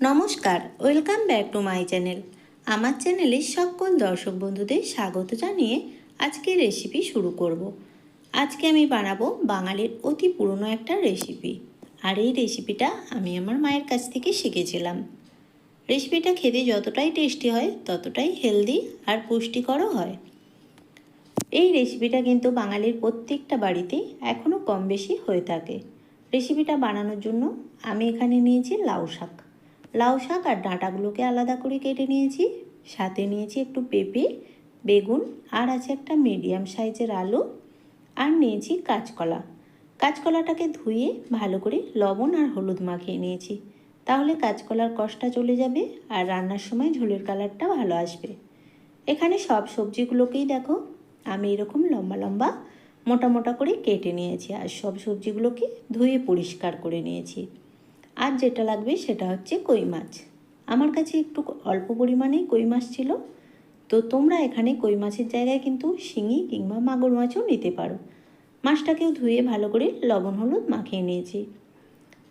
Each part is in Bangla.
নমস্কার, welcome back to my channel. আমার চ্যানেলে সকল দর্শক বন্ধুদের স্বাগত জানিয়ে আজকে রেসিপি শুরু করব। আজকে আমি বানাবো বাঙালির অতি পুরনো একটা রেসিপি আর এই রেসিপিটা আমি আমার মায়ের কাছ থেকে শিখেছিলাম। রেসিপিটা খেতে যতটাই টেস্টি হয়, ততটাই হেলদি আর পুষ্টিকরও হয়। এই রেসিপিটা কিন্তু বাঙালির প্রত্যেকটা বাড়িতে এখনও কম বেশি হয়ে থাকে। রেসিপিটা বানানোর জন্য আমি এখানে নিয়েছি লাউ শাক। লাউ শাক আর ডাঁটাগুলোকে আলাদা করে কেটে নিয়েছি। সাথে নিয়েছি একটু পেঁপে, বেগুন আর আছে একটা মিডিয়াম সাইজের আলু। আর নিয়েছি কাঁচকলা। কাঁচকলাটাকে ধুয়ে ভালো করে লবণ আর হলুদ মাখিয়ে নিয়েছি। তাহলে কাঁচকলার কষটা চলে যাবে আর রান্নার সময় ঝোলের কালারটা ভালো আসবে। এখানে সব সবজিগুলোকেই দেখো, আমি এরকম লম্বা লম্বা মোটা মোটা করে কেটে নিয়েছি আর সব সবজিগুলোকে ধুয়ে পরিষ্কার করে নিয়েছি। আর যেটা লাগবে সেটা হচ্ছে কই মাছ। আমার কাছে একটু অল্প পরিমাণেই কই মাছ ছিল। তো তোমরা এখানে কই মাছের জায়গায় কিন্তু শিঙি কিংবা মাগুর মাছও নিতে পারো। মাছটাকেও ধুয়ে ভালো করে লবণ হলুদ মাখিয়ে নিয়েছি।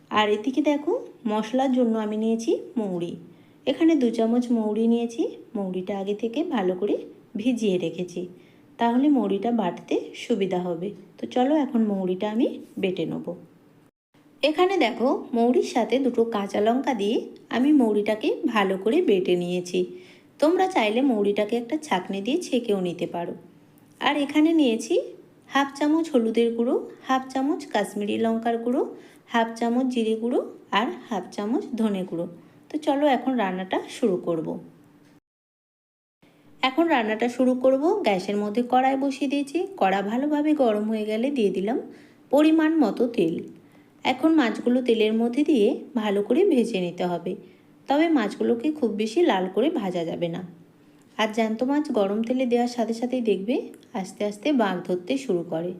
আর এদিকে দেখো, মশলার জন্য আমি নিয়েছি মৌরি। এখানে দু চামচ মৌরি নিয়েছি। মৌরিটা আগে থেকে ভালো করে ভিজিয়ে রেখেছি। তাহলে মৌরিটা বাটতে সুবিধা হবে। তো চলো এখন মৌরিটা আমি বেটে নেব। এখানে দেখো মৌরির সাথে দুটো কাঁচা লঙ্কা দিয়ে আমি মৌরিটাকে ভালো করে বেটে নিয়েছি। তোমরা চাইলে মৌরিটাকে একটা ছাকনি দিয়ে ছেঁকেও নিতে পারো। আর এখানে নিয়েছি হাফ চামচ হলুদের গুঁড়ো, হাফ চামচ কাশ্মীরি লঙ্কার গুঁড়ো, হাফ চামচ জিরে গুঁড়ো আর হাফ চামচ ধনে গুঁড়ো। তো চলো এখন রান্নাটা শুরু করব। এখন রান্নাটা শুরু করব। গ্যাসের মধ্যে কড়াই বসিয়ে দিয়েছি। কড়া ভালোভাবে গরম হয়ে গেলে দিয়ে দিলাম পরিমাণ মতো তেল। এখন মাছগুলো তেলের মধ্যে দিয়ে ভালো করে ভেজে নিতে হবে। তবে মাছগুলোকে খুব বেশি লাল করে ভাজা যাবে না। আর জ্যান্ত মাছ গরম তেলে দেওয়ার সাথে সাথেই দেখবে আস্তে আস্তে বাঘ ধরতে শুরু করে।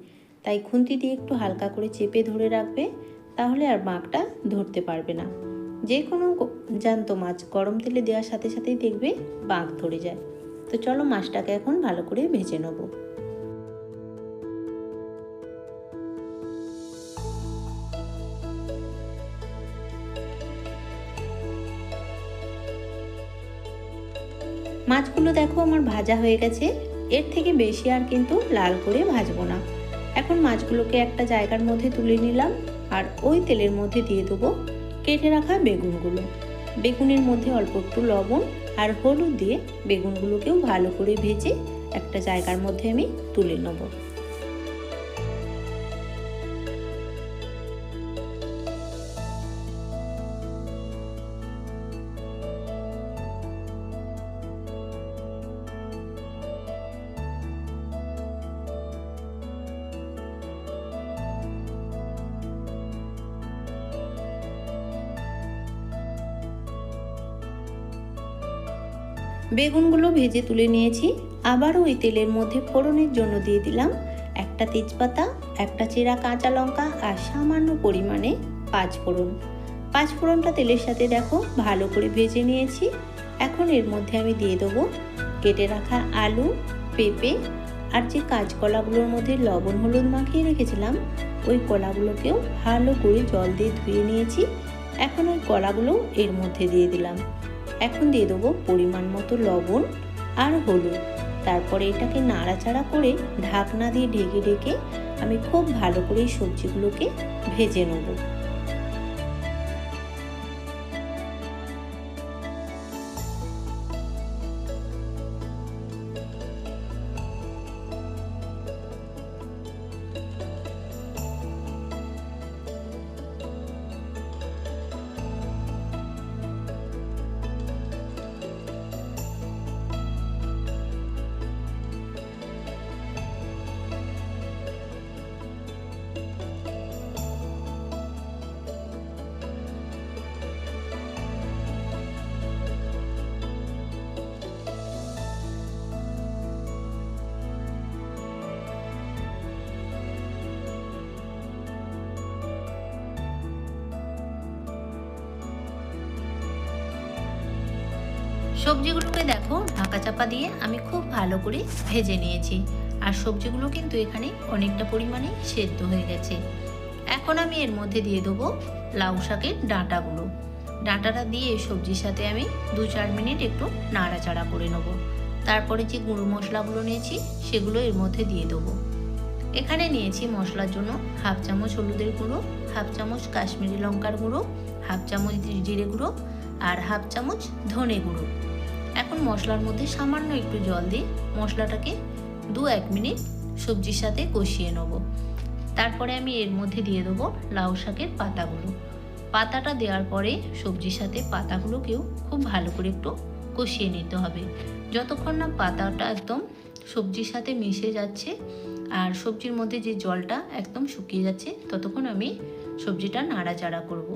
তাই খুন্তি দিয়ে একটু হালকা করে চেপে ধরে রাখবে, তাহলে আর বাঘটা ধরতে পারবে না। যে কোনো জ্যান্ত মাছ গরম তেলে দেওয়ার সাথে সাথেই দেখবে বাঘ ধরে যায়। তো চলো মাছটাকে এখন ভালো করে ভেজে নেব। মাছগুলো দেখো আমার ভাজা হয়ে গেছে। এর থেকে বেশি আর কিন্তু লাল করে ভাজবো না। এখন মাছগুলোকে একটা জায়গার মধ্যে তুলে নিলাম আর ওই তেলের মধ্যে দিয়ে দেবো কেটে রাখা বেগুনগুলো। বেগুনের মধ্যে অল্প একটু লবণ আর হলুদ দিয়ে বেগুনগুলোকেও ভালো করে ভেজে একটা জায়গার মধ্যে আমি তুলে নেব। বেগুনগুলো ভেজে তুলে নিয়েছি। আবারও ওই তেলের মধ্যে ফোড়নের জন্য দিয়ে দিলাম একটা তেজপাতা, একটা চেরা কাঁচা লঙ্কা আর সামান্য পরিমাণে পাঁচ ফোড়ন পাঁচ ফোড়নটা তেলের সাথে দেখো ভালো করে ভেজে নিয়েছি। এখন এর মধ্যে আমি দিয়ে দেবো কেটে রাখা আলু, পেঁপে আর যে কাঁচকলাগুলোর মধ্যে লবণ, হলুদ মাখিয়ে রেখেছিলাম, ওই কলাগুলোকেও ভালো করে জল দিয়ে ধুয়ে নিয়েছি। এখন ওই কলাগুলো এর মধ্যে দিয়ে দিলাম। এখন দিয়ে দেবো পরিমাণ মতো লবণ আর হলুদ। তারপরে এটাকে নাড়াচাড়া করে ঢাকনা দিয়ে ঢেকে ঢেকে আমি খুব ভালো করে সবজিগুলোকে ভেজে নেব। সবজিগুলোকে দেখো, ঢাকা চাপা দিয়ে আমি খুব ভালো করে ভেজে নিয়েছি। আর সবজিগুলো কিন্তু এখানে অনেকটা পরিমাণে সেদ্ধ হয়ে গেছে। এখন আমি এর মধ্যে দিয়ে দেবো লাউ শাকের ডাঁটাগুলো। ডাঁটাটা দিয়ে সবজির সাথে আমি দু চার মিনিট একটু নাড়াচাড়া করে নেব। তারপরে যে গুঁড়ো মশলাগুলো নিয়েছি, সেগুলো এর মধ্যে দিয়ে দেবো। এখানে নিয়েছি মশলার জন্য হাফ চামচ হলুদের গুঁড়ো, হাফ চামচ কাশ্মীরি লঙ্কার গুঁড়ো, হাফ চামচ জিরে গুঁড়ো, আর হাফ চামচ ধনে গুঁড়ো। এখন মশলার মধ্যে সামান্য একটু জল দিয়ে মশলাটাকে দু এক মিনিট সবজির সাথে কষিয়ে নেব। তারপরে আমি এর মধ্যে দিয়ে দেবো লাউ শাকের পাতাগুলো। পাতাটা দেওয়ার পরে সবজির সাথে পাতাগুলোকেও খুব ভালো করে একটু কষিয়ে নিতে হবে। যতক্ষণ না পাতাটা একদম সবজির সাথে মিশে যাচ্ছে আর সবজির মধ্যে যে জলটা একদম শুকিয়ে যাচ্ছে, ততক্ষণ আমি সবজিটা নাড়াচাড়া করব।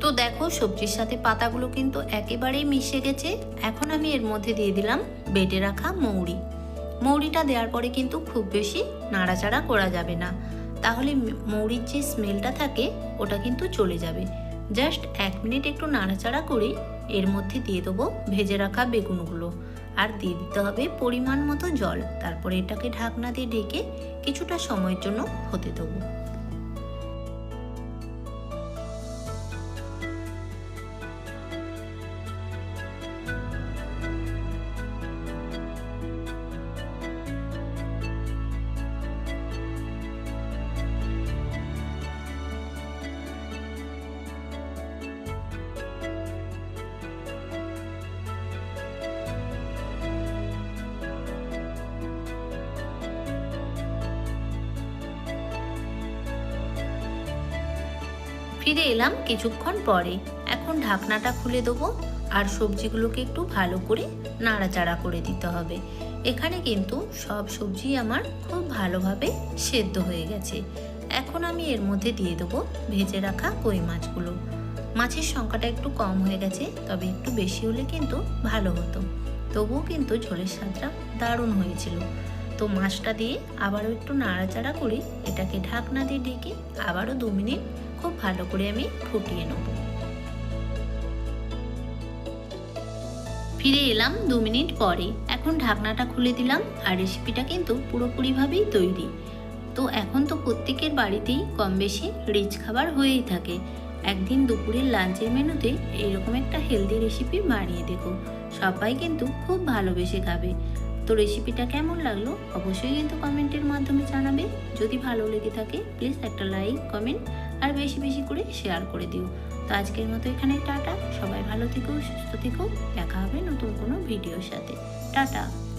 তো দেখো, সবজির সাথে পাতাগুলো কিন্তু একেবারেই মিশে গেছে। এখন আমি এর মধ্যে দিয়ে দিলাম বেটে রাখা মৌরি। মৌরিটা দেওয়ার পরে কিন্তু খুব বেশি নাড়াচাড়া করা যাবে না। তাহলে মৌরির যে স্মেলটা থাকে, ওটা কিন্তু চলে যাবে। জাস্ট এক মিনিট একটু নাড়াচাড়া করে এর মধ্যে দিয়ে দেবো ভেজে রাখা বেগুনগুলো। আর দিয়ে দিতে হবে পরিমাণ মতো জল। তারপরে এটাকে ঢাকনা দিয়ে ঢেকে কিছুটা সময়ের জন্য হতে দেবো। ফিরে এলাম কিছুক্ষণ পরে। এখন ঢাকনাটা খুলে দেবো আর সবজিগুলোকে একটু ভালো করে নাড়াচাড়া করে দিতে হবে। এখানে কিন্তু সব সবজি আমার খুব ভালোভাবে সেদ্ধ হয়ে গেছে। এখন আমি এর মধ্যে দিয়ে দেবো ভেজে রাখা কই মাছগুলো। মাছের সংখ্যাটা একটু কম হয়ে গেছে, তবে একটু বেশি হলে কিন্তু ভালো হতো। তবুও কিন্তু ঝোলের স্বাদটা দারুণ হয়েছিল। তো মাছটা দিয়ে আবারও একটু নাড়াচাড়া করে এটাকে ঢাকনা দিয়ে ঢেকে আবারও দু মিনিট খুব ভালো করে আমি ফুটিয়ে নেব। ফিরে এলাম দু মিনিট পরে। এখন ঢাকনাটা খুলে দিলাম আর রেসিপিটা কিন্তু পুরোপুরিভাবেই তৈরি। তো এখন তো প্রত্যেকের বাড়িতেই কম বেশি রিচ খাবার হয়েই থাকে। একদিন দুপুরের লাঞ্চের মেনুতে এইরকম একটা হেলদি রেসিপি বানিয়ে দেখো। সবাই কিন্তু খুব ভালোবেসে খাবে। তো রেসিপিটা কেমন লাগল অবশ্যই কিন্তু কমেন্টের মাধ্যমে জানাবে। যদি ভালো লেগে থাকে প্লিজ একটা লাইক কমেন্ট আর বেশি বেশি করে শেয়ার করে দিও। তো আজকের মতো এখানে টাটা। সবাই ভালো থেকো, সুস্থ থেকো। দেখা হবে নতুন কোনো ভিডিওর সাথে। টাটা।